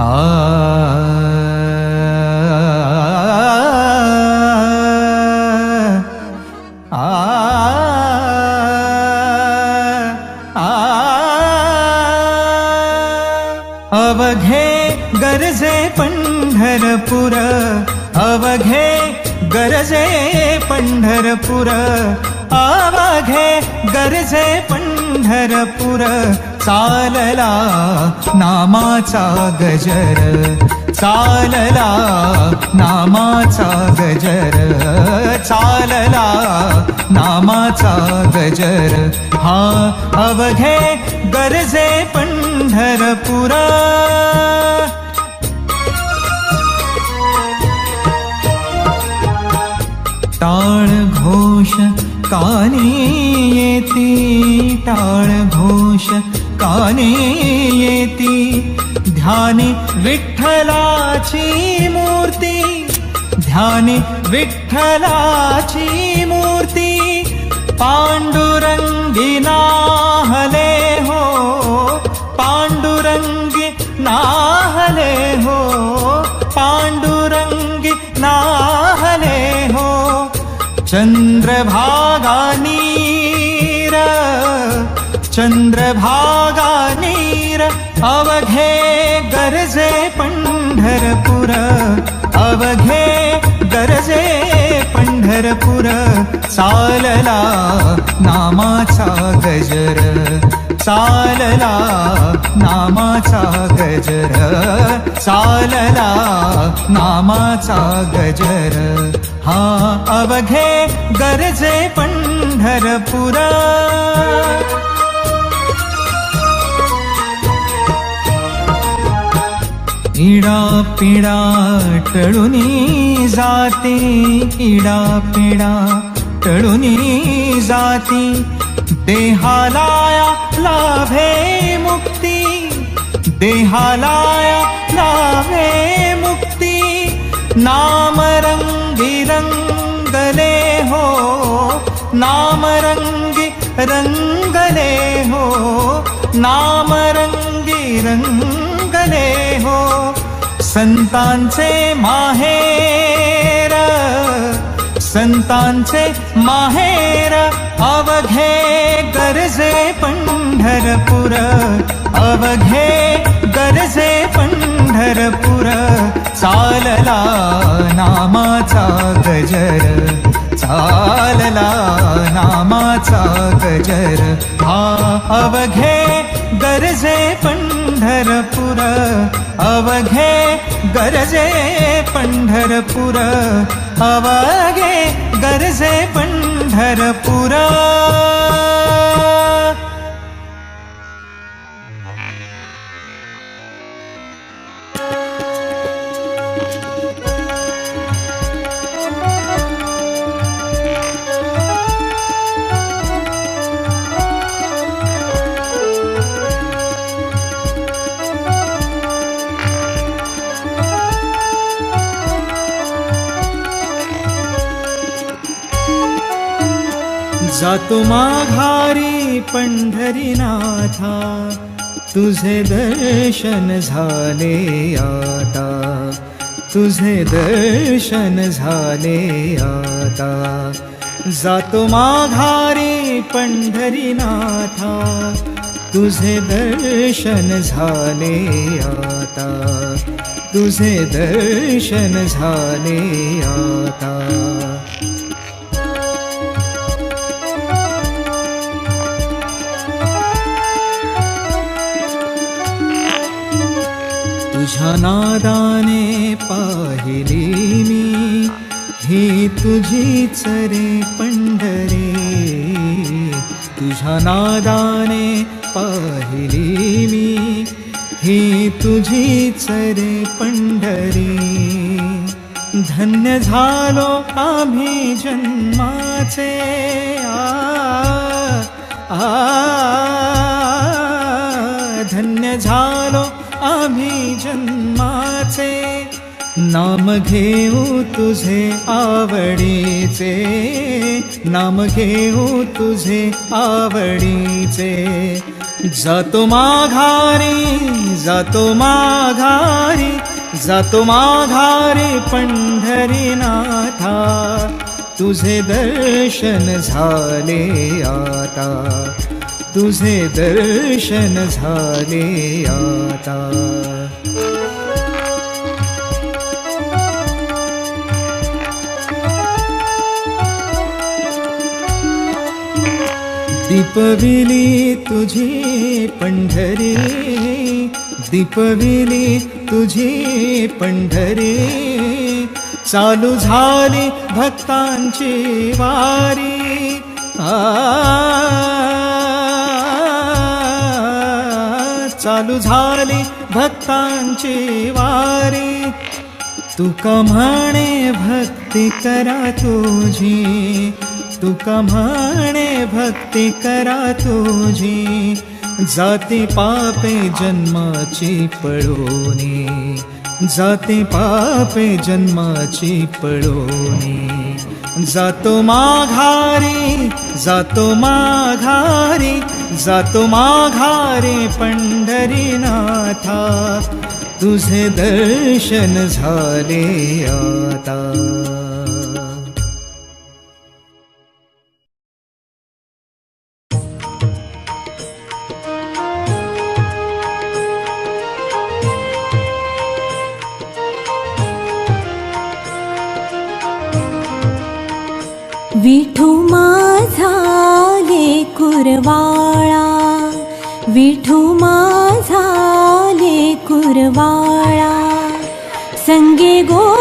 आ आ अवघे गरजे पंढरपुर अवघे गरजे पंढरपुर अवघे गरजे पंढरपुर चालला नामाचा गजर चालला नामाचा गजर चालला नामाचा गजर. हा अवघे गरजे पंढरपुरा. टाळ घोष कानी येती टाळ घोष कानी येती। ध्यानी विठ्ठलाची मूर्ती। ध्यानी विठ्ठलाची मूर्ती। पांडुरंगी नाहले हो। पांडुरंगी नाहले हो। पांडुरंगी नाहले हो। चंद्रभागा नीर चंद्रभागा नीर अवघे गरजे पंढरपुर अवघे गरजे पंढरपुर चालला नामाचा गजर चालला नामाचा गजर चालला नामाचा गजर. हा अवघे गरजे पंढरपुरा. पिडा पिडा टळुनी जाते इडा पिडा टळुनी जाती. देहालाया लाभे मुक्ती देहालाया लाभे मुक्ती. नाम रंगी रंगले हो नाम रंगी रंगले हो नाम रंगी रंगले हो. संतांचे माहेर संतांचे माहेर अवघे गरजे पंढरपुर अवघे गरजे पंढरपुर चालला नामाचा गजर चालला नामाचा गजर हा अवघे गरजे पंढरपुर अवघे पण्ढरपुरा हवागे गर्जे पण्ढरपुरा जातो माघारी पंढरीनाथा. तुझे दर्शन झाले आता. तुझे दर्शन झाले आता. जातो माघारी पंढरीनाथा. तुझे दर्शन झाले आता. तुझे दर्शन झाले आता. तुझ्या नादाने पाहिली मी. ही तुझी चरे पंढरे. तुझ्या नादाने पाहिली मी. ही तुझी चरे पंढरी. धन्य झालो आम्ही जन्माचे. आ, आ. धन्य झालो आम्ही जन्माचे नाम घेऊ तुझे आवडीचे नाम घेऊ तुझे आवडीचे. जातो माघारी जातो माघारी जातो माघारी पंढरीनाथा. तुझे दर्शन झाले आता. तुझे दर्शन झाले आता. दीपविली तुझी पंढरी दीपविली तुझी पंढरी. चालू झाली भक्तांची वारी. आ चालू झाली भक्तांची वारी. तुका म्हणे भक्ती करा तुझी. तुका म्हणे भक्ती करा तुझी. जाती पापे जन्माची पळोनी. जाती पापे जन्माची पळोनी. जातो माघारी जातो माघारी. जातो माघारी पंढरीनाथा तुझे दर्शन झाले आता। विठू माझा कुरवाळा विठू माझा कुरवाळा संगे गो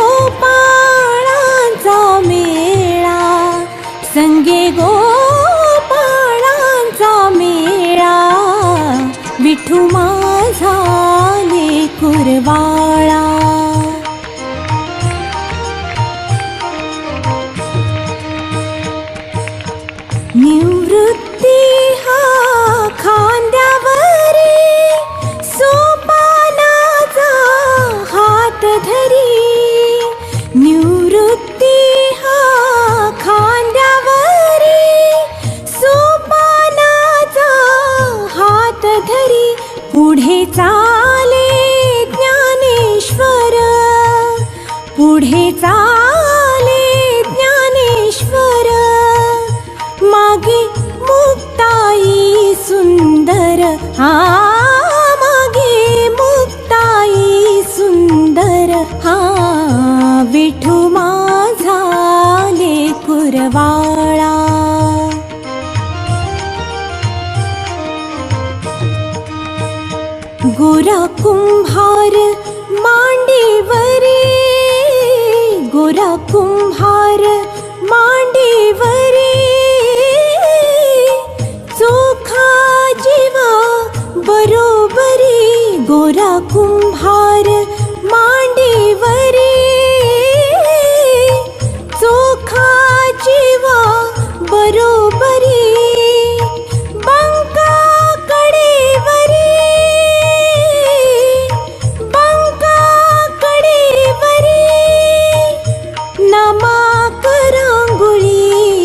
पुढे चाले ज्ञानेश्वर. पुढे चाले ज्ञानेश्वर. मागे मुक्ताई सुंदर. हा. करांगुळी धरी हा